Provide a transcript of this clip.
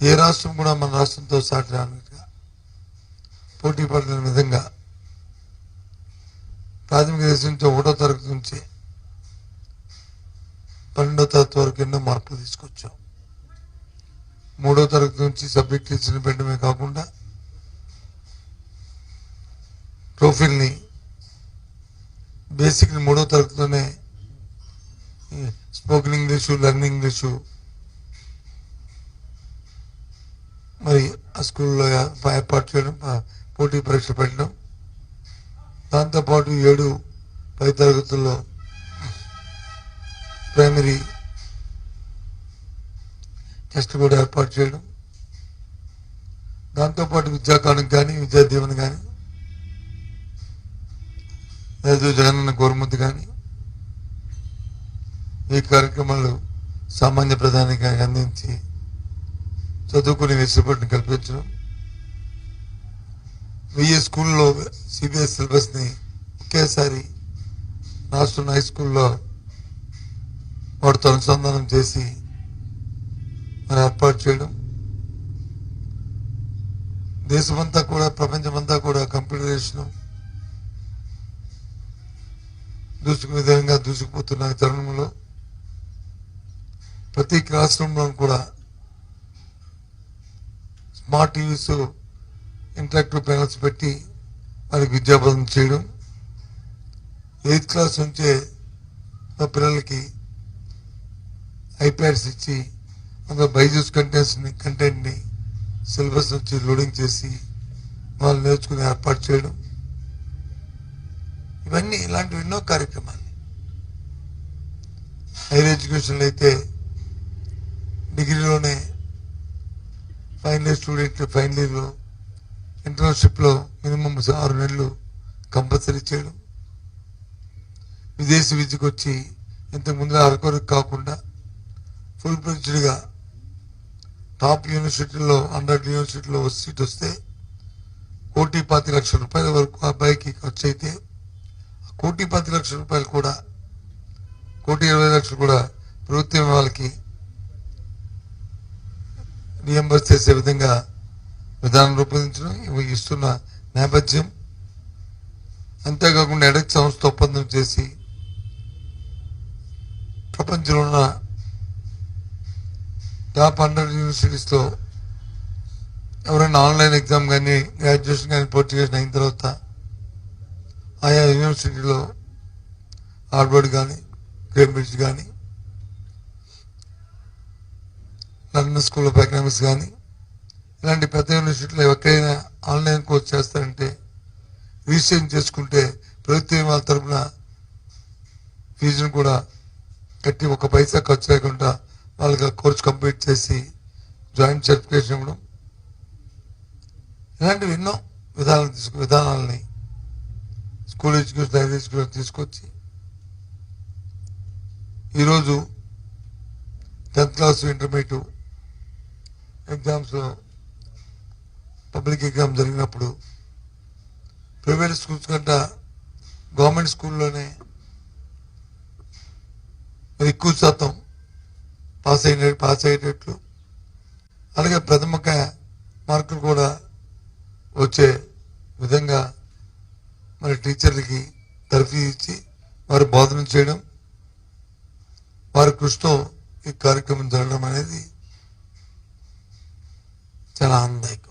ఏ రాష్ట్రం కూడా మన రాష్ట్రంతో సాటి రానట్టుగా పోటీ పడిన విధంగా ప్రాథమిక దశ నుంచి ఒకటో తరగతి నుంచి పన్నెండో తరగతి వరకు ఎన్నో మార్పులు తీసుకొచ్చాం. మూడో తరగతి నుంచి సబ్జెక్ట్ టీచర్ని పెట్టడమే కాకుండా ట్రోఫీల్ని బేసిక్ని మూడో తరగతిలోనే స్పోకెన్ ఇంగ్లీషు లెర్నింగ్ ఇంగ్లీషు మరి ఆ స్కూల్లో ఏర్పాటు చేయడం పోటీ పరీక్ష పెట్టడం. దాంతోపాటు ఏడు పై తరగతుల్లో ప్రైమరీ టెస్ట్ కూడా ఏర్పాటు చేయడం. దాంతోపాటు విద్యాకానికి కానీ విద్యా దీవెన కానీ లేదు జగనన్న గోరుముద్దు కానీ ఈ కార్యక్రమాలు సామాన్య ప్రధానికి అందించి చదువుకునే వెసులుబాటుని కల్పించడం. వెయ్యి స్కూల్లో సిబిఎస్ సిలబస్ని ఒకేసారి రాష్ట్రం హై స్కూల్లో వాటితో అనుసంధానం చేసి మరి ఏర్పాటు చేయడం. దేశమంతా కూడా ప్రపంచమంతా కూడా కంప్యూటరైజేషన్ దూసుకు విధంగా దూసుకుపోతున్న తరుణంలో ప్రతి క్లాస్ రూమ్లో కూడా స్మార్ట్ టీవీస్ ఇంటరాక్టివ్ ప్యానల్స్ పెట్టి వారికి విద్యాబోధన చేయడం. ఎయిత్ క్లాస్ నుంచే మా పిల్లలకి ఐప్యాడ్స్ ఇచ్చి అందులో బైజూస్ కంటెంట్స్ని కంటెంట్ని సిలబస్ నుంచి లోడింగ్ చేసి వాళ్ళు నేర్చుకుని ఏర్పాటు చేయడం. ఇవన్నీ ఇలాంటివి ఎన్నో కార్యక్రమాలు. హైయర్ ఎడ్యుకేషన్లో అయితే డిగ్రీలోనే ఫైనల్ ఇయర్ స్టూడెంట్ ఫైనల్ ఇయర్లో ఇంటర్న్షిప్లో మినిమం ఆరు నెలలు కంపల్సరీ చేయడం. విదేశీ విద్యకు వచ్చి ఇంతకు అరకు అరకొరకు కాకుండా ఫుల్ ఫ్లెడ్జ్డ్గా టాప్ యూనివర్సిటీలో అండర్ యూనివర్సిటీలో సీట్ వస్తే కోటి పాతి లక్షల రూపాయల వరకు ఆ అబ్బాయికి ఖర్చు అయితే కోటి పాతి లక్షల రూపాయలు కూడా కోటి ఇరవై లక్షలు కూడా ప్రభుత్వం వాళ్ళకి రియంబర్స్ చేసే విధంగా విధానం రూపొందించడం ఇవి ఇస్తున్న నేపథ్యం. అంతేకాకుండా ఎడక్ సంస్థ ఒప్పందం చేసి ప్రపంచంలో ఉన్న టాప్ హండ్రెడ్ యూనివర్సిటీస్లో ఎవరైనా ఆన్లైన్ ఎగ్జామ్ కానీ గ్రాడ్యుయేషన్ కానీ పూర్తి చేసిన అయిన తర్వాత ఆయా యూనివర్సిటీలో హార్వర్డ్ కానీ కేంబ్రిడ్జ్ కానీ లండన్ స్కూల్ ఆఫ్ ఎకనామిక్స్ కానీ ఇలాంటి పెద్ద యూనివర్సిటీలో ఎక్కడైనా ఆన్లైన్ కోర్స్ చేస్తారంటే రిజిస్ట్రేషన్ చేసుకుంటే ప్రభుత్వం వాళ్ళ తరఫున ఫీజును కూడా కట్టి ఒక పైసా ఖర్చు లేకుండా వాళ్ళకి కోర్స్ కంప్లీట్ చేసి జాయింట్ సర్టిఫికేషన్ ఇవ్వడం. ఇలాంటివి ఎన్నో విధానాలు తీసుకు విధానాలని స్కూల్ ఎడ్యుకేషన్ హైర్ ఎడ్యుకేషన్ తీసుకొచ్చి ఈరోజు టెన్త్ క్లాస్ ఇంటర్మీడియట్ ఎగ్జామ్స్లో పబ్లిక్ ఎగ్జామ్ జరిగినప్పుడు ప్రైవేట్ స్కూల్స్ కంటే గవర్నమెంట్ స్కూల్లోనే ఎక్కువ శాతం పాస్ అయిన పాస్ అయ్యేటట్లు. అలాగే ప్రథమక మార్కులు కూడా వచ్చే విధంగా మరి టీచర్లకి తరఫీ ఇచ్చి వారు బోధన చేయడం వారి కృషితో ఈ కార్యక్రమం జరగడం అనేది Selamun Aleyküm.